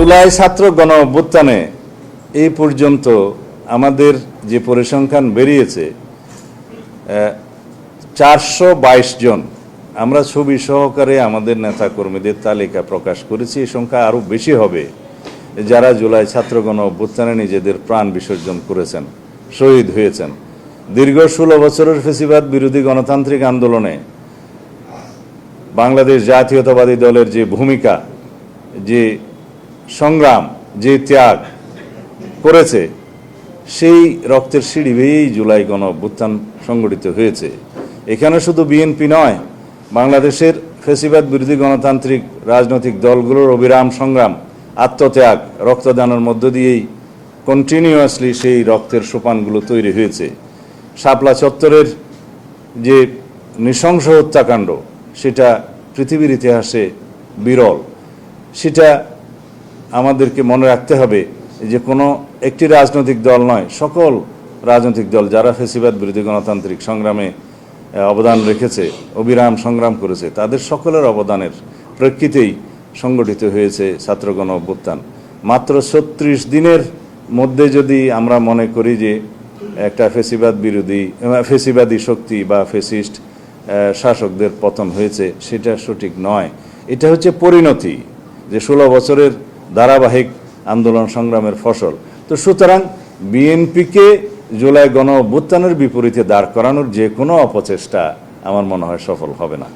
জুলাই ছাত্র গণ অভ্যুত্থানে এই পর্যন্ত আমাদের যে পরিসংখ্যান বেরিয়েছে চারশো বাইশ জন। আমরা ছবি সহকারে আমাদের নেতা কর্মীদের তালিকা প্রকাশ করেছি। এই সংখ্যা আরও বেশি হবে যারা জুলাই ছাত্র গণ অভ্যুত্থানে নিজেদের প্রাণ বিসর্জন করেছেন, শহীদ হয়েছেন। দীর্ঘ ষোলো বছরের ফেসিবাদ বিরোধী গণতান্ত্রিক আন্দোলনে বাংলাদেশ জাতীয়তাবাদী দলের যে ভূমিকা, যে সংগ্রাম, যে ত্যাগ করেছে, সেই রক্তের সিঁড়ি বেয়েই জুলাই গণ অভ্যুত্থান সংগঠিত হয়েছে। এখানে শুধু বিএনপি নয়, বাংলাদেশের ফেসিবাদ বিরোধী গণতান্ত্রিক রাজনৈতিক দলগুলোর অবিরাম সংগ্রাম, আত্মত্যাগ, রক্তদানের মধ্য দিয়েই কন্টিনিউয়াসলি সেই রক্তের সোপানগুলো তৈরি হয়েছে। শাপলা চত্বরের যে নৃশংস হত্যাকাণ্ড, সেটা পৃথিবীর ইতিহাসে বিরল। সেটা আমাদেরকে মনে রাখতে হবে যে কোনো একটি রাজনৈতিক দল নয়, সকল রাজনৈতিক দল যারা ফেসিবাদ বিরোধী গণতান্ত্রিক সংগ্রামে অবদান রেখেছে, অবিরাম সংগ্রাম করেছে, তাদের সকলের অবদানের প্রেক্ষিতেই সংগঠিত হয়েছে ছাত্রগণ অভ্যুত্থান মাত্র ছত্রিশ দিনের মধ্যে যদি আমরা মনে করি যে একটা ফেসিবাদ বিরোধী ফেসিবাদী শক্তি বা ফেসিস্ট শাসকদের পতন হয়েছে, সেটা সঠিক নয়। এটা হচ্ছে পরিণতি যে ষোলো বছরের ধারাবাহিক আন্দোলন সংগ্রামের ফসল। তো সুতরাং বিএনপিকে জুলাই গণ অভ্যুত্থানের বিপরীতে দাঁড় করানোর যে কোনো অপচেষ্টা আমার মনে হয় সফল হবে না।